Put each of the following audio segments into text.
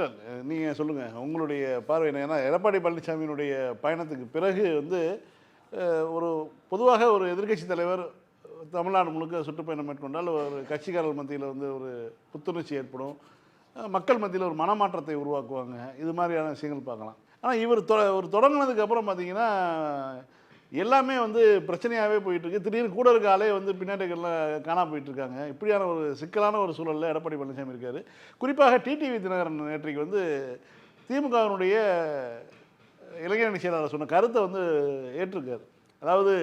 Milton நீங்கள் சொல்லுங்கள் உங்களுடைய பார்வை என்ன? ஏன்னா எடப்பாடி பழனிசாமியினுடைய பயணத்துக்கு பிறகு வந்து ஒரு பொதுவாக ஒரு எதிர்க்கட்சி தலைவர் தமிழ்நாடு முழுக்க சுற்றுப்பயணம் மேற்கொண்டால் ஒரு கட்சிக்காரர் மத்தியில் வந்து ஒரு புத்துணர்ச்சி ஏற்படும். மக்கள் மத்தியில் ஒரு மனமாற்றத்தை உருவாக்குவாங்க. இது மாதிரியான விஷயங்கள் பார்க்கலாம். ஆனால் இவர் தொ ஒரு தொடங்கினதுக்கப்புறம் பார்த்தீங்கன்னா எல்லாமே வந்து பிரச்சனையாகவே போயிட்டு இருக்கு திடீர்னு கூட இருக்க ஆளே வந்து பின்னாடிகள்லாம் காணாம போயிட்டு இருக்காங்க இப்படியான ஒரு சிக்கலான ஒரு சூழலில் எடப்பாடி பழனிசாமி இருக்கார். குறிப்பாக டிடிவி தினகரன் நேற்றைக்கு வந்து திமுகவினுடைய இளைஞரணி செயலாளர் சொன்ன கருத்தை வந்து ஏற்றிருக்கார். அதாவது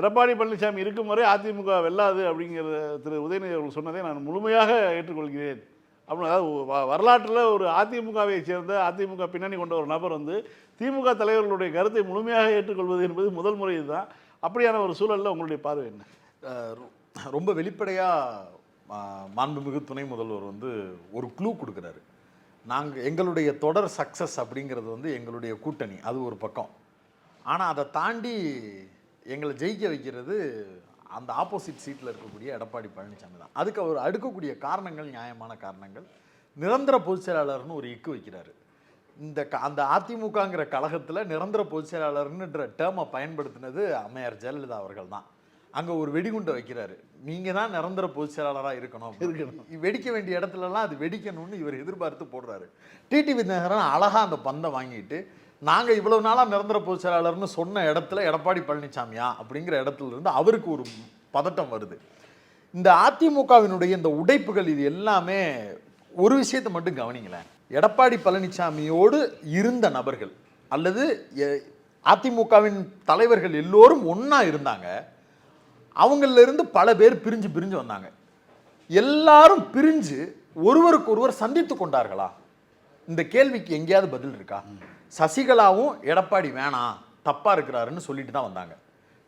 எடப்பாடி பழனிசாமி இருக்கும் வரை அதிமுக வெல்லாது அப்படிங்கிற திரு உதயநிதி அவர்கள் சொன்னதை நான் முழுமையாக ஏற்றுக்கொள்கிறேன். அப்படின்னு அதாவது வ- வரலாற்றில் ஒரு அதிமுகவை சேர்ந்த அதிமுக பின்னணி கொண்ட ஒரு நபர் வந்து திமுக தலைவர்களுடைய கருத்தை முழுமையாக ஏற்றுக்கொள்வது என்பது முதல் முறை இதுதான். அப்படியான ஒரு சூழலில் உங்களுடைய பார்வை என்ன? ரொம்ப வெளிப்படையாக மாண்புமிகு துணை முதல்வர் வந்து ஒரு க்ளூ கொடுக்குறாரு. நாங்கள் எங்களுடைய தொடர் சக்ஸஸ் அப்படிங்கிறது வந்து எங்களுடைய கூட்டணி அது ஒரு பக்கம். ஆனால் அதை தாண்டி எங்களை ஜெயிக்க வைக்கிறது அந்த ஆப்போசிட் சீட்டில் இருக்கக்கூடிய எடப்பாடி பழனிசாமி தான். அதுக்கு அவர் அடுக்கக்கூடிய காரணங்கள் நியாயமான காரணங்கள். நிரந்தர பொதுச் செயலாளர்னு ஒரு இக்கு வைக்கிறாரு. இந்த க- அந்த அதிமுகங்கிற கழகத்தில் நிரந்தர பொதுச் செயலாளர்ன்ற டேர்மை பயன்படுத்தினது அம்மையார் ஜெயலலிதா அவர்கள் தான். அங்கே ஒரு வெடிகுண்டை வைக்கிறாரு. நீங்கள் தான் நிரந்தர பொதுச் செயலாளராக இருக்கணும் இருக்கணும். வெடிக்க வேண்டிய இடத்துலலாம் அது வெடிக்கணும்னு இவர் எதிர்பார்த்து போடுறாரு. டிடிவி தினகரன் அழகாக அந்த பந்தை வாங்கிட்டு நாங்கள் இவ்வளவு நாளாக நிரந்தர பொதுச் செயலாளர்னு சொன்ன இடத்துல எடப்பாடி பழனிசாமியா அப்படிங்கிற இடத்துல இருந்து அவருக்கு ஒரு பதட்டம் வருது. இந்த அதிமுகவினுடைய இந்த உடைப்புகள் இது எல்லாமே ஒரு விஷயத்தை மட்டும் கவனிங்களேன். எடப்பாடி பழனிசாமியோடு இருந்த நபர்கள் அல்லது எ- அதிமுகவின் தலைவர்கள் எல்லோரும் ஒன்றா இருந்தாங்க. அவங்களிலிருந்து பல பேர் பிரிஞ்சு பிரிஞ்சு வந்தாங்க. எல்லாரும் பிரிஞ்சு ஒருவருக்கொருவர் சந்தித்து கொண்டார்களா? இந்த கேள்விக்கு எங்கேயாவது பதில் இருக்கா? சசிகலாவும் எடப்பாடி வேணாம் தப்பாக இருக்கிறாருன்னு சொல்லிட்டு தான் வந்தாங்க.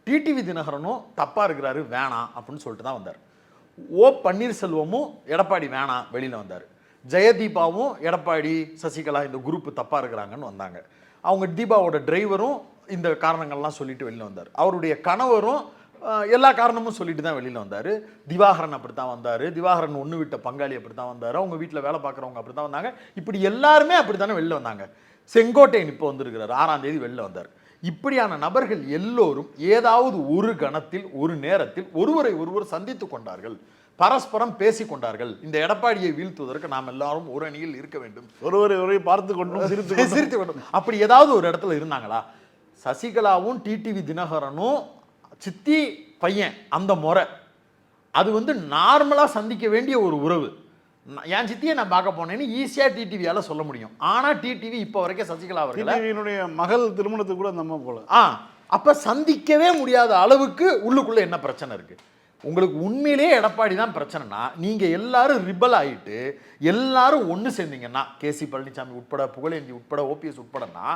டிடிவி தினகரனும் தப்பாக இருக்கிறாரு வேணாம் அப்படின்னு சொல்லிட்டு தான் வந்தார். ஓ பன்னீர்செல்வமும் எடப்பாடி வேணாம் வெளியில் வந்தார். ஜெயதீபாவும் எடப்பாடி சசிகலா இந்த குரூப் தப்பாக இருக்கிறாங்கன்னு வந்தாங்க. அவங்க தீபாவோட டிரைவரும் இந்த காரணங்கள்லாம் சொல்லிட்டு வெளியில் வந்தார். அவருடைய கணவரும் எல்லா காரணமும் சொல்லிட்டு தான் வெளியில வந்தார். திவாகரன் அப்படி தான் வந்தார். திவாகரன் ஒன்று விட்ட பங்காளி அப்படி தான் வந்தார். அவங்க வீட்டில் வேலை பார்க்குறவங்க அப்படி தான் வந்தாங்க. இப்படி எல்லாருமே அப்படி தானே வெளில வந்தாங்க. செங்கோட்டையன் இப்போ வந்திருக்கிறார். ஆறாம் தேதி வெளில வந்தார். இப்படியான நபர்கள் எல்லோரும் ஏதாவது ஒரு கணத்தில் ஒரு நேரத்தில் ஒருவரை ஒருவர் சந்தித்து கொண்டார்கள். பரஸ்பரம் பேசிக் கொண்டார்கள். இந்த எடப்பாடியை வீழ்த்துவதற்கு நாம் எல்லாரும் ஒரு அணியில் இருக்க வேண்டும். ஒருவரை ஒருவரை பார்த்து கொண்டும் சிரித்து சிரித்து கொண்டும். அப்படி ஏதாவது ஒரு இடத்துல இருந்தாங்களா? சசிகலாவும் டிடிவி தினகரனும் சித்தி பையன் அந்த முறை. அது வந்து நார்மலா சந்திக்க வேண்டிய ஒரு உறவு. நான் என் சித்தியை நான் பார்க்க போனேன்னு ஈஸியா டிடிவியால சொல்ல முடியும். ஆனா டிடிவி இப்போ வரைக்கும் சசிகலா அவர்களை டிடிவியினுடைய மகள் திருமணத்துக்கு கூட அந்த அம்மா போல. ஆ அப்ப சந்திக்கவே முடியாத அளவுக்கு உள்ளுக்குள்ள என்ன பிரச்சனை இருக்கு? உங்களுக்கு உண்மையிலேயே எடப்பாடி தான் பிரச்சனைனா நீங்க எல்லாரும் ரிபல் ஆயிட்டு எல்லாரும் ஒன்று சேர்ந்தீங்கன்னா கேசி பழனிசாமி உட்பட புகழேந்தி உட்பட ஓபிஎஸ் உட்படனா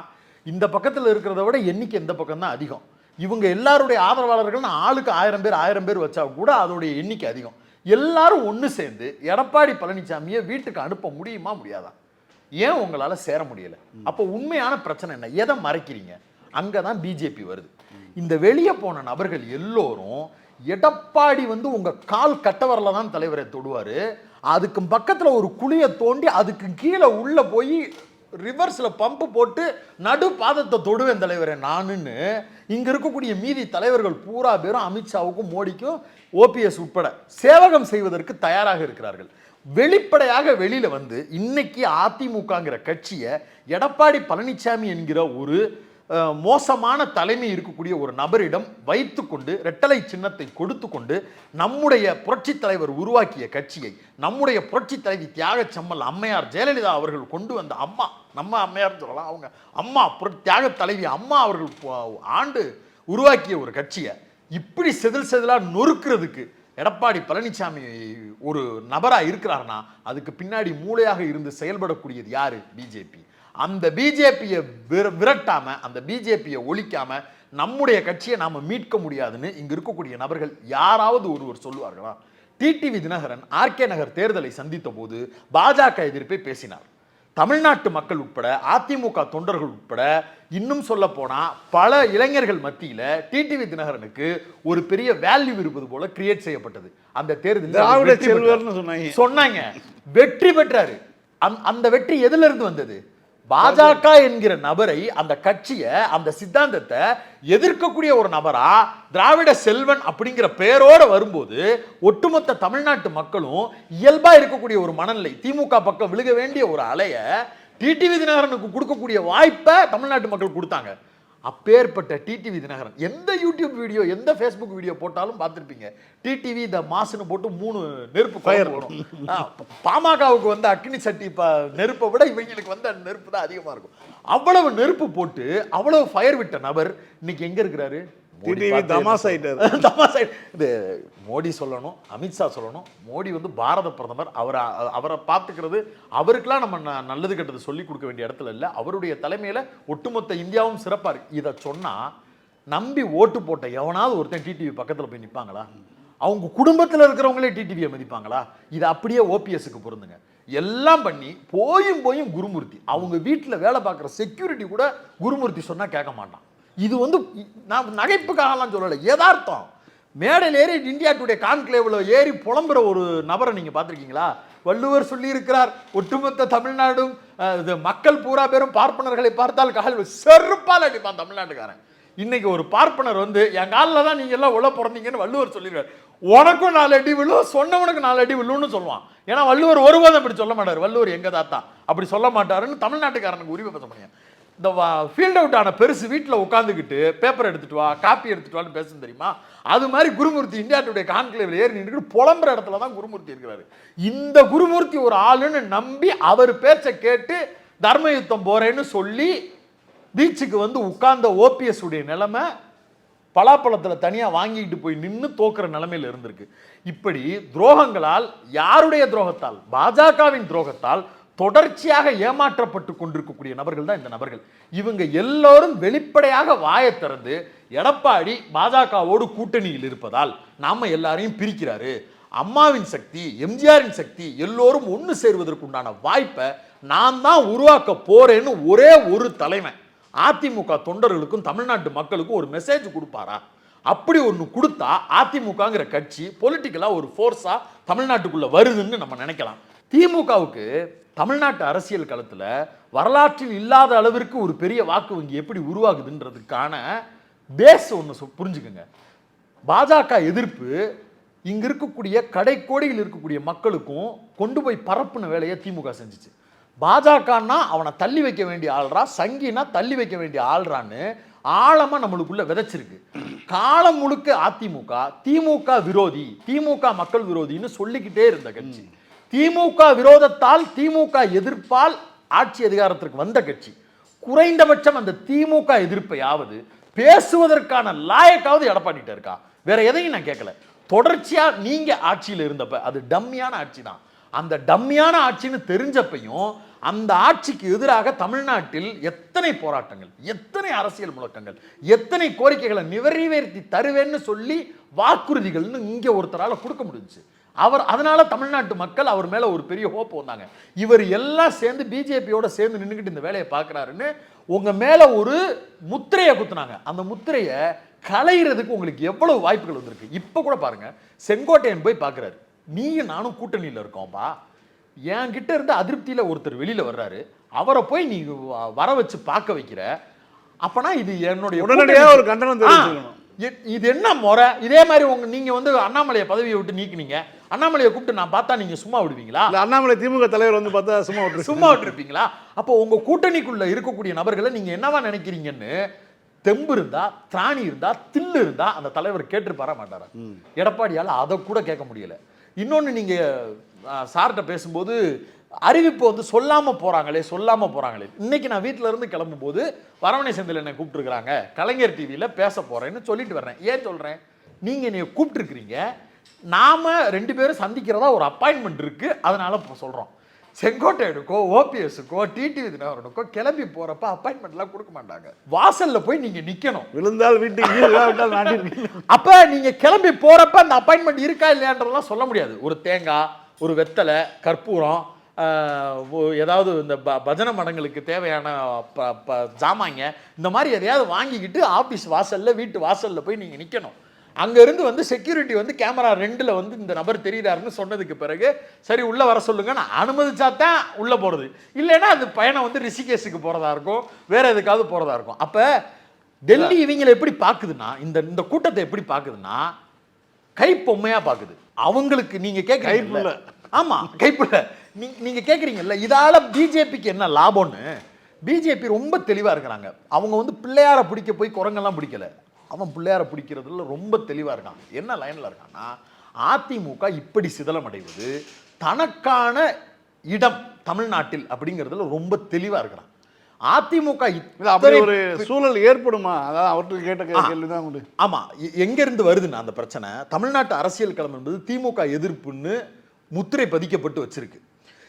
இந்த பக்கத்தில் இருக்கிறத விட எண்ணிக்கை இந்த பக்கம் தான் அதிகம். இவங்க எல்லாருடைய ஆதரவாளர்கள் ஆளுக்கு ஆயிரம் பேர் ஆயிரம் பேர் வச்சா கூட அதோடைய எண்ணிக்கை அதிகம். எல்லாரும் ஒன்று சேர்ந்து எடப்பாடி பழனிசாமியை வீட்டுக்கு அனுப்ப முடியுமா முடியாதா? ஏன் உங்களால் சேர முடியலை? அப்போ உண்மையான பிரச்சனை என்ன? எதை மறைக்கிறீங்க? அங்கே தான் பிஜேபி வருது. இந்த வெளியே போன நபர்கள் எல்லோரும் எடப்பாடி வந்து உங்கள் கால் கட்டவரில் தான் தலைவரை தொடுவார். அதுக்கு பக்கத்தில் ஒரு குழியை தோண்டி அதுக்கு கீழே உள்ளே போய் ரிவர்ஸில் பம்ப் போட்டு நடு பாதத்தை தொடுவேன் தலைவரே நானுன்னு. இங்கே இருக்கக்கூடிய மீதி தலைவர்கள் பூரா பேரும் அமித்ஷாவுக்கும் மோடிக்கும் ஓபிஎஸ் உட்பட சேவகம் செய்வதற்கு தயாராக இருக்கிறார்கள். வெளிப்படையாக வெளியில் வந்து இன்னைக்கு அதிமுகங்கிற கட்சியை எடப்பாடி பழனிசாமி என்கிற ஒரு மோசமான தலைமை இருக்கக்கூடிய ஒரு நபரிடம் வைத்துக்கொண்டு ரெட்டலை சின்னத்தை கொடுத்து கொண்டு நம்முடைய புரட்சித் தலைவர் உருவாக்கிய கட்சியை நம்முடைய புரட்சித் தலைவி தியாகச் செம்மல் அம்மையார் ஜெயலலிதா அவர்கள் கொண்டு வந்த அம்மா நம்ம அம்மையார்னு சொல்லலாம் அவங்க அம்மா புர- தியாக தலைவி அம்மா அவர்கள் ஆண்டு உருவாக்கிய ஒரு கட்சியை இப்படி செதில் செதிலாக நொறுக்கிறதுக்கு எடப்பாடி பழனிசாமி ஒரு நபராக இருக்கிறாருன்னா அதுக்கு பின்னாடி மூளையாக இருந்து செயல்படக்கூடியது யார்? பிஜேபி. அந்த பிஜேபியை விரட்டாம அந்த பிஜேபியை ஒழிக்காம நம்முடைய கட்சியை நாம மீட்க முடியாதுன்னு இங்க இருக்கக்கூடிய நபர்கள் யாராவது ஒருவர் சொல்லுவார்களா? டிடிவி தினகரன் ஆர்கே நகர் தேர்தலை சந்தித்த போது பாஜக எதிர்ப்பை பேசினார். தமிழ்நாட்டு மக்கள் உட்பட அதிமுக தொண்டர்கள் உட்பட இன்னும் சொல்ல போனா பல இளைஞர்கள் மத்தியில டிடிவி தினகரனுக்கு ஒரு பெரிய வேல்யூ இருப்பது போல கிரியேட் செய்யப்பட்டது. அந்த தேர்தலில் சொன்னாங்க. சொன்னாங்க. வெற்றி பெற்றாரு. அந்த வெற்றி எதுல இருந்து வந்தது? பாஜக என்கிற நபரை அந்த கட்சியை அந்த சித்தாந்தத்தை எதிர்க்கக்கூடிய ஒரு நபரா திராவிட செல்வன் அப்படிங்கிற பெயரோட வரும்போது ஒட்டுமொத்த தமிழ்நாட்டு மக்களும் இயல்பா இருக்கக்கூடிய ஒரு மனநிலை திமுக பக்கம் விழுக வேண்டிய ஒரு அலைய டிடிவி தினகரனுக்கு கொடுக்கக்கூடிய வாய்ப்பை தமிழ்நாட்டு மக்கள் கொடுத்தாங்க. அப்பேற்பட்ட டிடிவி தினகரன். எந்த யூடியூப் வீடியோ எந்த ஃபேஸ்புக் வீடியோ போட்டாலும் பார்த்துருப்பீங்க. டிடிவி த மாசுன்னு போட்டு மூணு நெருப்பு ஃபயர் வரும் பாமகவுக்கு வந்து அக்னி சட்டி ப நெருப்பை விட இவங்களுக்கு வந்து நெருப்பு தான் அதிகமாக இருக்கும். அவ்வளவு நெருப்பு போட்டு அவ்வளவு ஃபயர் விட்ட நபர் இன்னைக்கு எங்க இருக்கிறாரு? டிடிவி தமாஸ் ஆயிட்டு- இது மோடி சொல்லணும் அமித்ஷா சொல்லணும். மோடி வந்து பாரத பிரதமர். அவரை அவரை பார்த்துக்கிறது அவருக்கெல்லாம் நம்ம நல்லது கெட்டது சொல்லி கொடுக்க வேண்டிய இடத்துல இல்லை. அவருடைய தலைமையில ஒட்டுமொத்த இந்தியாவும் சிறப்பா இருக்கு இதை சொன்னா நம்பி ஓட்டு போட்ட எவனாவது ஒருத்தன் டிடிவி பக்கத்துல போய் நிப்பாங்களா? அவங்க குடும்பத்துல இருக்கிறவங்களே டிடிவியை மதிப்பாங்களா? இது அப்படியே ஓபிஎஸ்க்கு பொருந்துங்க. எல்லாம் பண்ணி போயும் போயும் குருமூர்த்தி. அவங்க வீட்டில் வேலை பார்க்குற செக்யூரிட்டி கூட குருமூர்த்தி சொன்னா கேட்க மாட்டான். இது வந்து நான் நகைப்புக்காகலாம் சொல்லலை. யதார்த்தம். மேடையில் ஏறி இந்தியா டுடே கான்க்ளேவில் ஏறி புலம்புற ஒரு நபரை நீங்கள் பார்த்துருக்கீங்களா? வள்ளுவர் சொல்லியிருக்கிறார் ஒட்டுமொத்த தமிழ்நாடும் இது மக்கள் பூரா பேரும் பார்ப்பனர்களை பார்த்தால் கால் செருப்பால் அடிப்பான் தமிழ்நாட்டுக்காரன். இன்னைக்கு ஒரு பார்ப்பனர் வந்து என் காலில் தான் நீங்கள் எல்லாம் உள்ள பிறந்தீங்கன்னு வள்ளுவர் சொல்லிடுறாரு உனக்கும் நாலு அடி விழும் சொன்னவனுக்கு நாலு அடி விழுன்னு சொல்லுவான். ஏன்னா வள்ளுவர் ஒருபோதும் அப்படி சொல்ல மாட்டார். வள்ளுவர் எங்க தாத்தா? அப்படி சொல்ல மாட்டாருன்னு தமிழ்நாட்டுக்காரனுக்கு உரிமை பேச முடியும் இந்த ஃபீல்ட் அவுட் ஆன பெருசு வீட்டில் உட்காந்துக்கிட்டு பேப்பர் எடுத்துட்டு வா காப்பி எடுத்துட்டு வான்னு பேசும் தெரியுமா? அது மாதிரி குருமூர்த்தி இந்தியா டுடே கான்க்ளேவில் ஏறி நின்றுட்டு புலம்புற இடத்துல தான் குருமூர்த்தி இருக்கிறாரு. இந்த குருமூர்த்தி ஒரு ஆளுன்னு நம்பி அவர் பேச்சை கேட்டு தர்ம யுத்தம் போகிறேன்னு சொல்லி பீச்சுக்கு வந்து உட்கார்ந்த ஓபிஎஸ் உடைய நிலைமை பலாப்பழத்தில் தனியாக வாங்கிட்டு போய் நின்று தோக்குற நிலைமையில் இருந்திருக்கு. இப்படி துரோகங்களால் யாருடைய துரோகத்தால்? பாஜகவின் துரோகத்தால் தொடர்ச்சியாக ஏமாற்றப்பட்டு கொண்டிருக்கக்கூடிய நபர்கள் தான் இந்த நபர்கள். இவங்க எல்லோரும் வெளிப்படையாக வாயை திறந்து எடப்பாடி பாஜகவோடு கூட்டணியில் இருப்பதால் நாம் எல்லாரையும் பிரிக்கிறாரு. அம்மாவின் சக்தி எம்ஜிஆரின் சக்தி எல்லோரும் ஒன்று சேர்வதற்குண்டான வாய்ப்பை நான் தான் உருவாக்க போறேன்னு ஒரே ஒரு தலைமை. அதிமுக தொண்டர்களுக்கும் தமிழ்நாட்டு மக்களுக்கும் ஒரு மெசேஜ் கொடுப்பாரா? அப்படி ஒன்று கொடுத்தா அதிமுகங்கிற கட்சி பொலிட்டிக்கலாக ஒரு ஃபோர்ஸாக தமிழ்நாட்டுக்குள்ளே வருதுன்னு நம்ம நினைக்கலாம். திமுகவுக்கு தமிழ்நாட்டு அரசியல் களத்தில் வரலாற்றில் இல்லாத அளவிற்கு ஒரு பெரிய வாக்கு வங்கி எப்படி உருவாகுதுன்றதுக்கான பேஸ் ஒன்று புரிஞ்சுக்கோங்க. பாஜக எதிர்ப்பு இங்கே இருக்கக்கூடிய கடைக்கோடியில் இருக்கக்கூடிய மக்களுக்கும் கொண்டு போய் பரப்புன வேலையை திமுக செஞ்சுச்சு. பாஜகன்னா அவனை தள்ளி வைக்க வேண்டிய ஆள்றா சங்கினா தள்ளி வைக்க வேண்டிய ஆள்றான்னு ஆழமாக நம்மளுக்குள்ள விதைச்சிருக்கு. காலம் முழுக்க அதிமுக திமுக விரோதி திமுக மக்கள் விரோதின்னு சொல்லிக்கிட்டே இருந்த கட்சி. திமுக விரோதத்தால் திமுக எதிர்ப்பால் ஆட்சி அதிகாரத்திற்கு வந்த கட்சி. குறைந்தபட்சம் அந்த திமுக எதிர்ப்பையாவது பேசுவதற்கான லாயக்காவது எடப்பாடிட்ட இருக்கா? வேற எதையும் நான் கேட்கல. தொடர்ச்சியா நீங்க ஆட்சியில் இருந்தப்ப அது டம்மியான ஆட்சி தான் அந்த டம்மியான ஆட்சின்னு தெரிஞ்சப்பையும் அந்த ஆட்சிக்கு எதிராக தமிழ்நாட்டில் எத்தனை போராட்டங்கள் எத்தனை அரசியல் முழக்கங்கள் எத்தனை கோரிக்கைகளை நிறைவேற்றி தருவேன்னு சொல்லி வாக்குறுதிகள்னு இங்கே ஒருத்தரால் கொடுக்க முடிஞ்சுச்சு. அவர் அதனால தமிழ்நாட்டு மக்கள் அவர் மேல ஒரு பெரிய ஹோப் வந்தாங்க. இவர் எல்லாம் சேர்ந்து பிஜேபியோட சேர்ந்து நின்றுக்கிட்டு இந்த வேலையை பார்க்குறாருன்னு உங்க மேல ஒரு முத்திரையை குத்துனாங்க. அந்த முத்திரையை களையிறதுக்கு உங்களுக்கு எவ்வளவு வாய்ப்புகள் வந்திருக்கு? இப்போ கூட பாருங்க செங்கோட்டையன் போய் பார்க்குறாரு. நீயும் நானும் கூட்டணியில் இருக்கோம்பா. என்கிட்ட இருந்து அதிருப்தியில ஒருத்தர் வெளியில வர்றாரு. அவரை போய் நீ வர வச்சு பார்க்க வைக்கிற. அப்பனா இது என்னுடைய உடனடியாக ஒரு கண்டனம் இது என்ன முறை? இதே மாதிரி உங்க நீங்க வந்து அண்ணாமலையை பதவியை விட்டு நீக்குனீங்க. அண்ணாமலையை கூப்பிட்டு நான் பார்த்தா நீங்க சும்மா விடுவீங்களா? இல்ல அண்ணாமலை திமுக தலைவர் வந்து பார்த்தா சும்மா விட்டுரு சும்மா விட்டுருப்பீங்களா? அப்போ உங்க கூட்டணிக்குள்ள இருக்கக்கூடிய நபர்களை நீங்க என்னவா நினைக்கிறீங்கன்னு? தெம்பு இருந்தா திராணி இருந்தா தில்லு இருந்தா அந்த தலைவர் கேட்டிருப்பாரா மாட்டாரா? எடப்பாடியால அதை கூட கேட்க முடியல. இன்னொன்னு நீங்க ஆஹ், சார்கிட்ட பேசும்போது அறிவிப்பு வந்து சொல்லாம போறாங்களே சொல்லாம போறாங்களே. இன்னைக்கு நான் வீட்ல இருந்து கிளம்பும்போது வரவணை செந்தில் என்னை கூப்பிட்டுருக்காங்க கலைஞர் டிவியில பேச போறேன்னு சொல்லிட்டு வர்றேன். ஏன் சொல்றேன்? நீங்க என்னைய கூப்பிட்டுருக்கிறீங்க. நாம ரெண்டு பேரும் சந்திக்கிறதா ஒரு அப்பாயின்மெண்ட் இருக்கு. அதனால இப்போ சொல்றோம். செங்கோட்டையனுக்கோ ஓபிஎஸ்க்கோ டிடிவி தினகரனுக்கோ கிளம்பி போறப்ப அப்பாயின்மெண்ட்லாம் கொடுக்க மாட்டாங்க. வாசல்ல போய் நீங்க நிக்கணும். விழுந்தால் வீட்டுக்கு அப்ப நீங்க கிளம்பி போறப்ப அந்த அப்பாயின்மெண்ட் இருக்கா இல்லையான்றதெல்லாம் சொல்ல முடியாது. ஒரு தேங்காய் ஒரு வெத்தலை கற்பூரம் ஏதாவது இந்த ப- பஜனை மடங்களுக்கு தேவையான ப- ப- ஜாமாங்க இந்த மாதிரி எதையாவது வாங்கிக்கிட்டு ஆபீஸ் வாசல்ல வீட்டு வாசல்ல போய் நீங்க நிக்கணும். அங்க இருந்து வந்து செக்யூரிட்டி வந்து கேமரா ரெண்டுல வந்து இந்த நபர் தெரியுறாருன்னு சொன்னதுக்கு பிறகு சரி உள்ள வர சொல்லுங்க நான் அனுமதிச்சா தான் உள்ள போறது. இல்லைன்னா அது பயணம் வந்து ரிஷிகேஷுக்கு போறதா இருக்கும் வேற எதுக்காவது போறதா இருக்கும். அப்ப டெல்லி இவங்களை எப்படி பாக்குதுன்னா இந்த இந்த கூட்டத்தை எப்படி பாக்குதுன்னா கை பொம்மையா பாக்குது. அவங்களுக்கு நீங்க கேக்குறீங்கல்ல. கைப்புள்ள. ஆமா கைப்புள்ள. நீ- நீங்க கேக்குறீங்கல்ல இதால பிஜேபிக்கு என்ன லாபம்னு? பிஜேபி ரொம்ப தெளிவா இருக்கிறாங்க. அவங்க வந்து பிள்ளையார பிடிக்க போய் குரங்கெல்லாம் பிடிக்கல. அவன் பிள்ளையார பிடிக்கிறதுல ரொம்ப தெளிவா இருக்கான். என்ன லைன்ல இருக்கான்னா அதிமுக இப்படி சிதலமடைவது தனக்கான இடம் தமிழ்நாட்டில் அப்படிங்கிறதுல ரொம்ப தெளிவா இருக்கிறான். அதிமுக அப்படி ஒரு சூழல் ஏற்படுமா? அதான் அவர்கிட்ட கேட்ட கே- கேள்விதான் உண்டு. ஆமா எ- எங்க இருந்து வருதுன்னா அந்த பிரச்சனை தமிழ்நாட்டு அரசியல் களம் என்பது திமுக எதிர்ப்புன்னு முத்திரை பதிக்கப்பட்டு வச்சிருக்கு.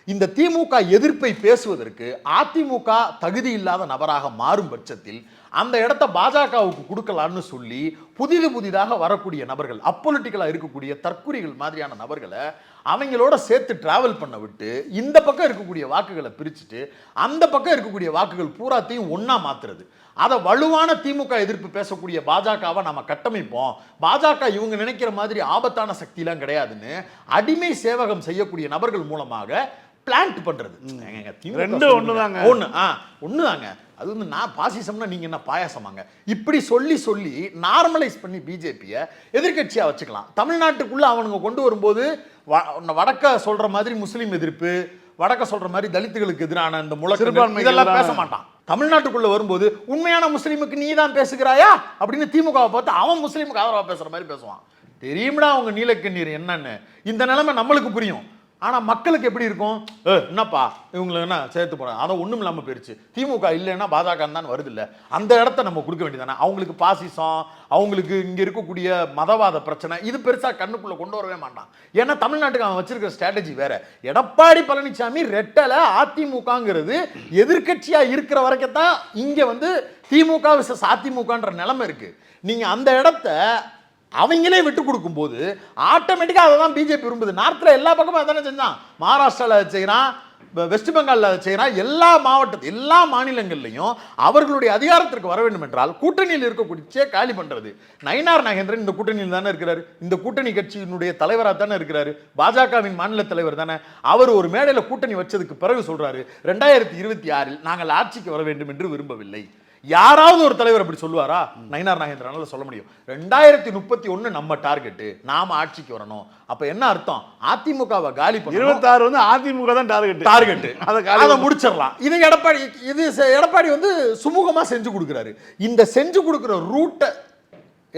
இந்த திமுக எதிர்ப்பை பேசுவதற்கு அதிமுக தகுதி இல்லாத நபராக மாறும் பட்சத்தில் அந்த இடத்த பாஜகவுக்கு கொடுக்கலாம்னு சொல்லி புதிது புதிதாக வரக்கூடிய நபர்கள் அப்பொலிட்டிக்கலாக இருக்கக்கூடிய தற்குறிகள் மாதிரியான நபர்களை அவங்களோட சேர்த்து டிராவல் பண்ண விட்டு இந்த பக்கம் இருக்கக்கூடிய வாக்குகளை பிரிச்சுட்டு அந்த பக்கம் இருக்கக்கூடிய வாக்குகள் பூராத்தையும் ஒன்றா மாத்துறது. அதை வலுவான திமுக எதிர்ப்பு பேசக்கூடிய பாஜகவை நம்ம கட்டமைப்போம். பாஜக இவங்க நினைக்கிற மாதிரி ஆபத்தான சக்திலாம் கிடையாதுன்னு அடிமை சேவகம் செய்யக்கூடிய நபர்கள் மூலமாக பிளான்ட் திமுக ரெண்டும் சொல்லுங்க. ஒண்ணுதாங்க. ஒண்ணு ஆ ஒண்ணுதாங்க. அது வந்து நான் பாசிசம்னா நீங்க என்ன பாயாசமாங்க? இப்படி சொல்லி சொல்லி நார்மலைஸ் பண்ணி பிஜேபியை எதிர்க்கட்சியா வச்சுக்கலாம். தமிழ்நாட்டுக்குள்ள அவனுங்க கொண்டு வரும்போது வ- வடக்க சொல்ற மாதிரி முஸ்லீம் எதிர்ப்பு வடக்க சொல்ற மாதிரி தலித்துகளுக்கு எதிரான இந்த முழக்கம் இதெல்லாம் பேச மாட்டான் தமிழ்நாட்டுக்குள்ள வரும்போது உண்மையான முஸ்லீமுக்கு நீ தான் பேசுகிறாயா? அப்படின்னு திமுகவை பார்த்து அவன் முஸ்லீமுக்கு ஆதரவா பேசுற மாதிரி பேசுவான். தெரியும்டா அவங்க நீலக்கண்ணீர் என்னன்னு. இந்த நிலைமை நம்மளுக்கு புரியும். ஆனால் மக்களுக்கு எப்படி இருக்கும்? என்னப்பா? இவங்களை என்ன சேர்த்து போகிறாங்க அதை ஒன்றும் இல்லாமல் போயிடுச்சு. திமுக இல்லைன்னா பாஜக தான் வருது இல்லை அந்த இடத்த நம்ம கொடுக்க வேண்டியதானே அவங்களுக்கு பாசிசம் அவங்களுக்கு இங்கே இருக்கக்கூடிய மதவாத பிரச்சனை இது பெருசாக கண்ணுக்குள்ளே கொண்டு வரவே மாட்டான். ஏன்னா தமிழ்நாட்டுக்கு அவன் வச்சிருக்கிற ஸ்ட்ராட்டஜி வேற. எடப்பாடி பழனிசாமி ரெட்டலை அதிமுகங்கிறது எதிர்கட்சியாக இருக்கிற வரைக்கும் தான் இங்கே வந்து திமுக விசஸ் அதிமுகன்ற நிலைமை இருக்குது நீங்கள் அந்த இடத்த அவங்களே விட்டு கொடுக்கும்போது ஆட்டோமேட்டிக்காக அதை தான் பிஜேபி விரும்புது. நார்த்தில் எல்லா பக்கமும் அதானே செஞ்சான். மகாராஷ்டிராவில் அதை செய்கிறான் வெஸ்ட் பெங்காலில் அதை செய்கிறான் எல்லா மாவட்டத்து எல்லா மாநிலங்கள்லையும் அவர்களுடைய அதிகாரத்திற்கு வர வேண்டும் என்றால் கூட்டணியில் இருக்கக்கூடிய காலி பண்ணுறது நயினார் நாகேந்திரன் இந்த கூட்டணியில் தானே இருக்கிறார். இந்த கூட்டணி கட்சியினுடைய தலைவராக தானே இருக்கிறாரு. பாஜகவின் மாநில தலைவர் தானே. அவர் ஒரு மேடையில் கூட்டணி வச்சதுக்கு பிறகு சொல்கிறாரு ரெண்டாயிரத்தி இருபத்தி ஆறில் நாங்கள் ஆட்சிக்கு வர வேண்டும் என்று விரும்பவில்லை. யாராவது ஒரு தலைவர் அப்படி சொல்லுவாரா? நயினார் நாகேந்திரனால சொல்ல முடியும். ரெண்டாயிரத்தி முப்பத்தி ஒண்ணு நம்ம டார்கெட்டு நாம ஆட்சிக்கு வரணும். அப்ப என்ன அர்த்தம்? அதிமுகவை காலி பண்ணணும். இருபத்தாறு வந்து அதிமுக தான் டார்கெட் டார்கெட் அதை அதை முடிச்சிடலாம். இது எடப்பாடி இது எடப்பாடி வந்து சுமூகமா செஞ்சு கொடுக்குறாரு. இந்த செஞ்சு கொடுக்குற ரூட்டை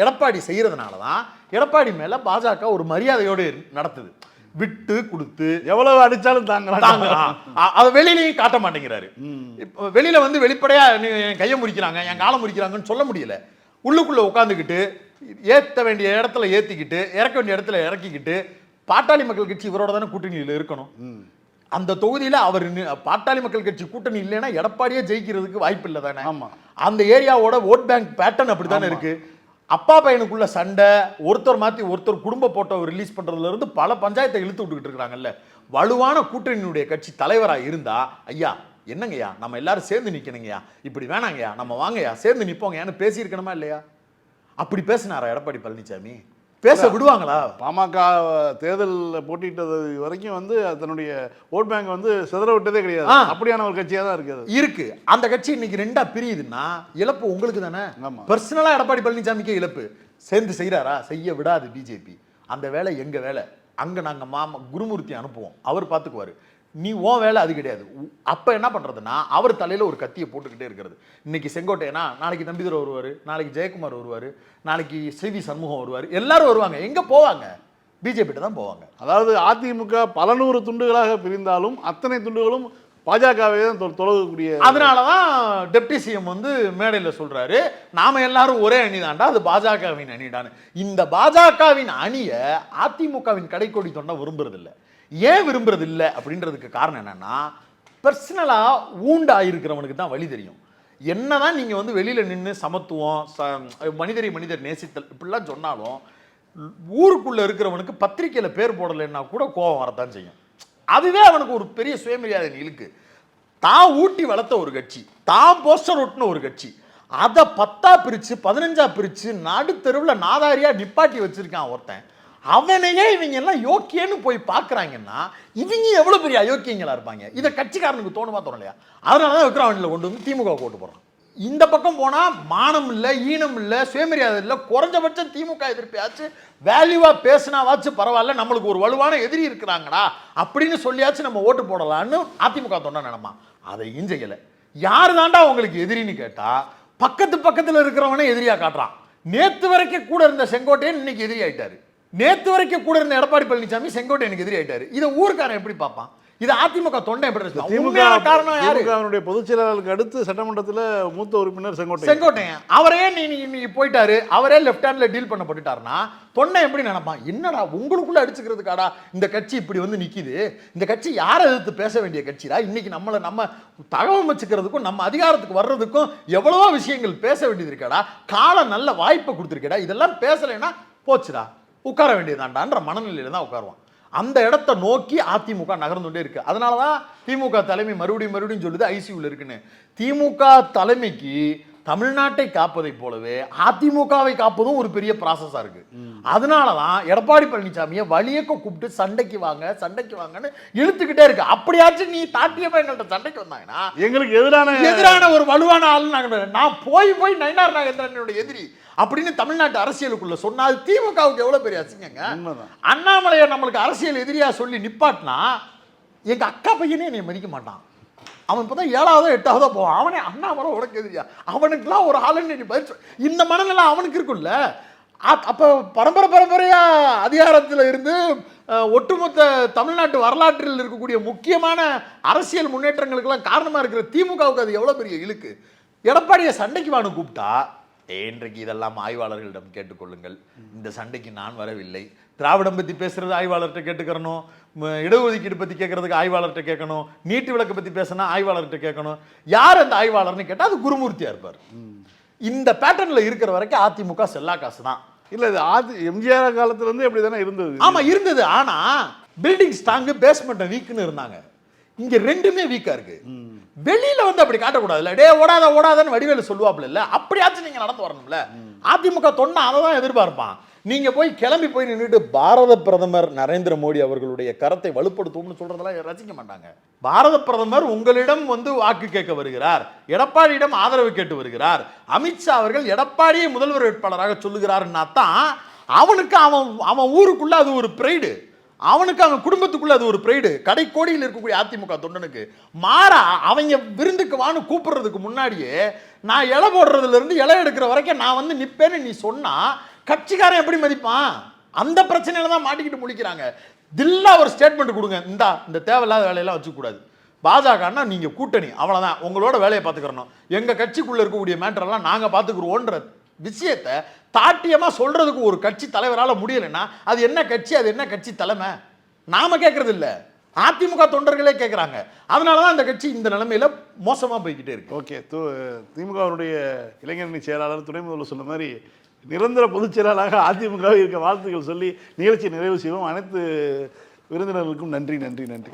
எடப்பாடி செய்யறதுனால தான் எடப்பாடி மேல பாஜக ஒரு மரியாதையோடு நடத்துது. விட்டு கொடுத்து எவ்வளவு அடிச்சாலும் தாங்கலாம். தாங்கலாம். அதை வெளியிலையும் காட்ட மாட்டேங்கிறாரு. இப்போ வெளியில வந்து வெளிப்படையா என் கையை முறிக்கிறாங்க என் காலை முறிக்கிறாங்கன்னு சொல்ல முடியல. உள்ளுக்குள்ள உட்காந்துக்கிட்டு ஏத்த வேண்டிய இடத்துல ஏத்திக்கிட்டு இறக்க வேண்டிய இடத்துல இறக்கிக்கிட்டு பாட்டாளி மக்கள் கட்சி இவரோட தானே கூட்டணியில் இருக்கணும். அந்த தொகுதியில அவர் பாட்டாளி மக்கள் கட்சி கூட்டணி இல்லைன்னா எடப்பாடியே ஜெயிக்கிறதுக்கு வாய்ப்பு இல்லை தானே. ஆமா. அந்த ஏரியாவோட ஓட் பேங்க் பேட்டர்ன் அப்படித்தானே இருக்கு? அப்பா பையனுக்குள்ள சண்டை ஒருத்தர் மாற்றி ஒருத்தர் குடும்ப போட்டோவை ரிலீஸ் பண்ணுறதுலேருந்து பல பஞ்சாயத்தை இழுத்து விட்டுக்கிட்டு இருக்கிறாங்கல்ல. வலுவான கூட்டணியினுடைய கட்சி தலைவராக இருந்தா ஐயா என்னங்கய்யா நம்ம எல்லாரும் சேர்ந்து நிற்கணுங்கய்யா இப்படி வேணாங்கய்யா நம்ம வாங்கய்யா சேர்ந்து நிப்போங்கய்யான்னு பேசியிருக்கணுமா இல்லையா? அப்படி பேசினாரா எடப்பாடி பழனிசாமி பேச விடுவாங்களா? பாமக தேர்தலில் போட்டியிட்டது வரைக்கும் வந்து தன்னுடைய ஓட் பேங்க் வந்து சிதற விட்டதே கிடையாது. அப்படியான ஒரு கட்சியாக தான் இருக்குது. இருக்கு. அந்த கட்சி இன்னைக்கு ரெண்டா பிரியுதுன்னா இழப்பு உங்களுக்கு தானே? ஆமா. பர்சனலா எடப்பாடி பழனிசாமிக்கே இழப்பு. சேர்ந்து செய்றாரா? செய்ய விடாது பிஜேபி அந்த வேலை எங்க வேலை? அங்க நாங்க மாமா குருமூர்த்தி அனுப்புவோம். அவர் பார்த்துக்குவாரு நீ உன் வேலை அது கிடையாது. அப்ப என்ன பண்றதுன்னா அவர் தலையில ஒரு கத்தியை போட்டுக்கிட்டே இருக்கிறது. இன்னைக்கு செங்கோட்டையனா நாளைக்கு தம்பிதுரை வருவாரு நாளைக்கு ஜெயக்குமார் வருவாரு நாளைக்கு சிவி சண்முகம் வருவாரு எல்லாரும் வருவாங்க. எங்க போவாங்க? பிஜேபி தான் போவாங்க. அதாவது அதிமுக பல நூறு துண்டுகளாக பிரிந்தாலும் அத்தனை துண்டுகளும் பாஜகவே தான் தொ- தொலைக்கக்கூடிய அதனாலதான் டெப்டி சிஎம் வந்து மேடையில் சொல்றாரு நாம எல்லாரும் ஒரே அணிதான்டா அது பாஜகவின் அணிடான்னு. இந்த பாஜகவின் அணியை அதிமுகவின் கடைக்கோடி தொண்டை விரும்புறது இல்ல ஏன் விரும்புறது இல்லை அப்படின்றதுக்கு காரணம் என்னன்னா பர்சனலாக ஊண்டாயிருக்கிறவனுக்கு தான் வழி தெரியும். என்னதான் நீங்க வந்து வெளியில நின்று சமத்துவம் ச- மனிதரை மனிதர் நேசித்தல் இப்படிலாம் சொன்னாலும் ஊருக்குள்ள இருக்கிறவனுக்கு பத்திரிக்கையில பேர் போடலைன்னா கூட கோபம் வரத்தான் செய்யும். அதுவே அவனுக்கு ஒரு பெரிய சுயமரியாதை இழுக்கு தான் ஊட்டி வளர்த்த ஒரு கட்சி தான் போஸ்டர் ஒட்டின ஒரு கட்சி அதை பத்தா பிரிச்சு பதினஞ்சா பிரிச்சு நடுத்தெருவில் நாதாரியா நிப்பாட்டி வச்சிருக்கான் ஒருத்தன். அவனையே இவங்க எல்லாம் யோக்கியன்னு போய் பார்க்குறாங்கன்னா இவங்க எவ்வளோ பெரிய அயோக்கியங்களாக இருப்பாங்க? இதை கட்சிக்காரனுக்கு தோணுமா தோணலையா? அதனால தான் விக்ரவாணியில் கொண்டு வந்து திமுக ஓட்டு போடுறான். இந்த பக்கம் போனால் மானம் இல்லை ஈனம் இல்லை சுயமரியாதை இல்லை குறைஞ்சபட்சம் திமுக எதிர்ப்பியாச்சு வேல்யூவாக பேசினாவாச்சும் பரவாயில்ல நம்மளுக்கு ஒரு வலுவான எதிரி இருக்கிறாங்கடா அப்படின்னு சொல்லியாச்சும் நம்ம ஓட்டு போடலான்னு அதிமுக தொண்டை நினமா அதையும் செய்யலை. யார் தாண்டா உங்களுக்கு எதிரின்னு கேட்டால் பக்கத்து பக்கத்தில் இருக்கிறவனே எதிரியாக காட்டுறான். நேற்று வரைக்கும் கூட இருந்த செங்கோட்டையன் இன்னைக்கு எதிரி ஆயிட்டாரு. நேத்து வரைக்கும் கூட இருந்த எடப்பாடி பழனிசாமி செங்கோட்டையனுக்கு எதிரி ஆயிட்டாரு. இதை ஊர்க்காரன் எப்படி பார்ப்பான்? இது அதிமுக தொண்டை எப்படி? திமுக காரணம் யாரு? திமுகவினுடைய பொதுச் செயலாளருக்கு அடுத்து சட்டமன்றத்தில் மூத்த உறுப்பினர் செங்கோட்டை செங்கோட்டையன். அவரே நீ நீ இன்னைக்கு போயிட்டாரு. அவரே லெஃப்ட் ஹேண்ட்ல டீல் பண்ணப்பட்டுட்டாருன்னா தொண்டை எப்படி நினைப்பான்? என்னடா உங்களுக்குள்ள அடிச்சுக்கிறதுக்காடா இந்த கட்சி இப்படி வந்து நிக்குது? இந்த கட்சி யாரை எதிர்த்து பேச வேண்டிய கட்சிடா? இன்னைக்கு நம்மளை நம்ம தகவல் வச்சுக்கிறதுக்கும் நம்ம அதிகாரத்துக்கு வர்றதுக்கும் எவ்வளவோ விஷயங்கள் பேச வேண்டியது இருக்காடா? காலம் நல்ல வாய்ப்பை கொடுத்துருக்கடா. இதெல்லாம் பேசலைன்னா போச்சுடா. உட்கார வேண்டியதாண்டான்ற மனநிலையில தான் உட்காருவான். அந்த இடத்த நோக்கி அதிமுக நகர்ந்துட்டே இருக்கு. அதனால தான் திமுக தலைமை மறுபடியும் மறுபடியும் சொல்லுது ஐசியூவில் இருக்குன்னு. திமுக தலைமைக்கு தமிழ்நாட்டை காப்பதை போலவே அதிமுகவை காப்பதும் ஒரு பெரிய ப்ராசஸாக இருக்கு. அதனால தான் எடப்பாடி பழனிசாமியை வழியக்க கூப்பிட்டு சண்டைக்கு வாங்க சண்டைக்கு வாங்கன்னு இழுத்துக்கிட்டே இருக்கு. அப்படியாச்சும் நீ தாட்டியப்ப எங்கள்கிட்ட சண்டைக்கு வந்தாங்கன்னா எங்களுக்கு எதிரான எதிரான ஒரு வலுவான ஆள் நாங்க நான் போய் போய் நயினார் நாகேந்திரனோட எதிரி அப்படின்னு தமிழ்நாட்டு அரசியலுக்குள்ள சொன்னா அது திமுகவுக்கு எவ்வளவு பெரிய அசிங்கங்க? அண்ணாமலையை நம்மளுக்கு அரசியல் எதிரியா சொல்லி நிப்பாட்டினா எங்க அக்கா பையனே என்னை மதிக்க மாட்டான். அவன் இப்போ தான் ஏழாவதோ எட்டாவதோ போவான். அவனே அண்ணாமலை உனக்கு எதிரியா? அவனுக்குலாம் ஒரு ஆளுன்னு நீ பதில் இந்த மனநிலை அவனுக்கு இருக்கும்ல. அப்போ பரம்பரை பரம்பரையாக அதிகாரத்தில் இருந்து ஒட்டுமொத்த தமிழ்நாட்டு வரலாற்றில் இருக்கக்கூடிய முக்கியமான அரசியல் முன்னேற்றங்களுக்கெல்லாம் காரணமாக இருக்கிற திமுகவுக்கு அது எவ்வளோ பெரிய இழுக்கு? எடப்பாடியை சண்டைக்கு வானு கூப்பிட்டா இன்றைக்கு இதெல்லாம் ஆய்வாளர்களிடம் கேட்டுக்கொள்ளுங்கள். இந்த சண்டைக்கு நான் வரவில்லை. திராவிடம் பற்றி பேசுறது ஆய்வாளர்கிட்ட கேட்டுக்கிறணும். இடஒதுக்கீடு பற்றி கேட்கறதுக்கு ஆய்வாளர்கிட்ட கேட்கணும். நீட்டு விளக்கு பற்றி பேசினா ஆய்வாளர்கிட்ட கேட்கணும். யார் அந்த ஆய்வாளர்னு கேட்டால் அது குருமூர்த்தியா இருப்பார். இந்த பேட்டர்னில் இருக்கிற வரைக்கும் அதிமுக செல்லா காசு தான் இல்ல இது ஆதி எம்ஜிஆர் காலத்துல இருந்து அப்படி தானே இருந்தது ஆமா இருந்தது. ஆனா பில்டிங் ஸ்ட்ராங் பேஸ்மெண்ட் வீக்னு இருந்தாங்க. இங்க ரெண்டுமே வீக்கா இருக்கு. வெளியில வந்து அப்படி காட்டக்கூடாதுல்ல. டே ஓடாத ஓடாதன்னு வடிவேலு சொல்லுவாப்ல இல்ல? அப்படியாச்சும் நீங்க நடந்து வரணும்ல. அதிமுக தொண்டை அதை தான் எதிர்பார்ப்பான். நீங்கள் போய் கிளம்பி போய் நின்றுட்டு பாரத பிரதமர் நரேந்திர மோடி அவர்களுடைய கரத்தை வலுப்படுத்தும்னு சொல்கிறதெல்லாம் ரசிக்க மாட்டாங்க. பாரத பிரதமர் உங்களிடம் வந்து வாக்கு கேட்க வருகிறார். எடப்பாடியிடம் ஆதரவு கேட்டு வருகிறார். அமித்ஷா அவர்கள் எடப்பாடியை முதல்வர் வேட்பாளராக சொல்லுகிறாருன்னா தான் அவனுக்கு அவன் அவன் ஊருக்குள்ளே அது ஒரு ப்ரைடு அவனுக்கு அவன் குடும்பத்துக்குள்ள அது ஒரு ப்ரைடு கடைக்கோடியில் இருக்கக்கூடிய அதிமுக தொண்டனுக்கு மாறா அவங்க விருந்துக்கு வான்னு கூப்பிடுறதுக்கு முன்னாடியே நான் இலை போடுறதுலேருந்து இலை எடுக்கிற வரைக்கும் நான் வந்து நிப்பேன்னு நீ சொன்னால் கட்சிக்காரன் எப்படி மதிப்பான்? அந்த பிரச்சனையில தான் மாட்டிக்கிட்டு முழிக்கிறாங்க. தில்லா ஒரு ஸ்டேட்மெண்ட் கொடுங்க. இந்தா இந்த தேவையில்லாத வேலையெல்லாம் வச்சுக்கூடாது பாஜகன்னா நீங்கள் கூட்டணி. அவ்வளோதான் உங்களோட வேலையை பார்த்துக்கிறணும். எங்கள் கட்சிக்குள்ளே இருக்கக்கூடிய மேட்டரெல்லாம் நாங்கள் பார்த்துக்குருவோன்ற விஷயத்தை தாட்டியமாக சொல்கிறதுக்கு ஒரு கட்சி தலைவரால் முடியலைன்னா அது என்ன கட்சி அது என்ன கட்சி தலைமை? நாம் கேட்குறது இல்லை. அதிமுக தொண்டர்களே கேட்குறாங்க அதனால தான் அந்த கட்சி இந்த நிலைமையில் மோசமாக போய்கிட்டே இருக்கு. ஓகே. து திமுகவினுடைய இளைஞரணி செயலாளர் துணை முதல்வர் சொன்ன மாதிரி நிரந்தர பொதுச் செயலாளராக அதிமுக இருக்க வாழ்த்துக்கள் சொல்லி நிகழ்ச்சி நிறைவு செய்வோம். அனைத்து விருந்தினர்களுக்கும் நன்றி நன்றி நன்றி.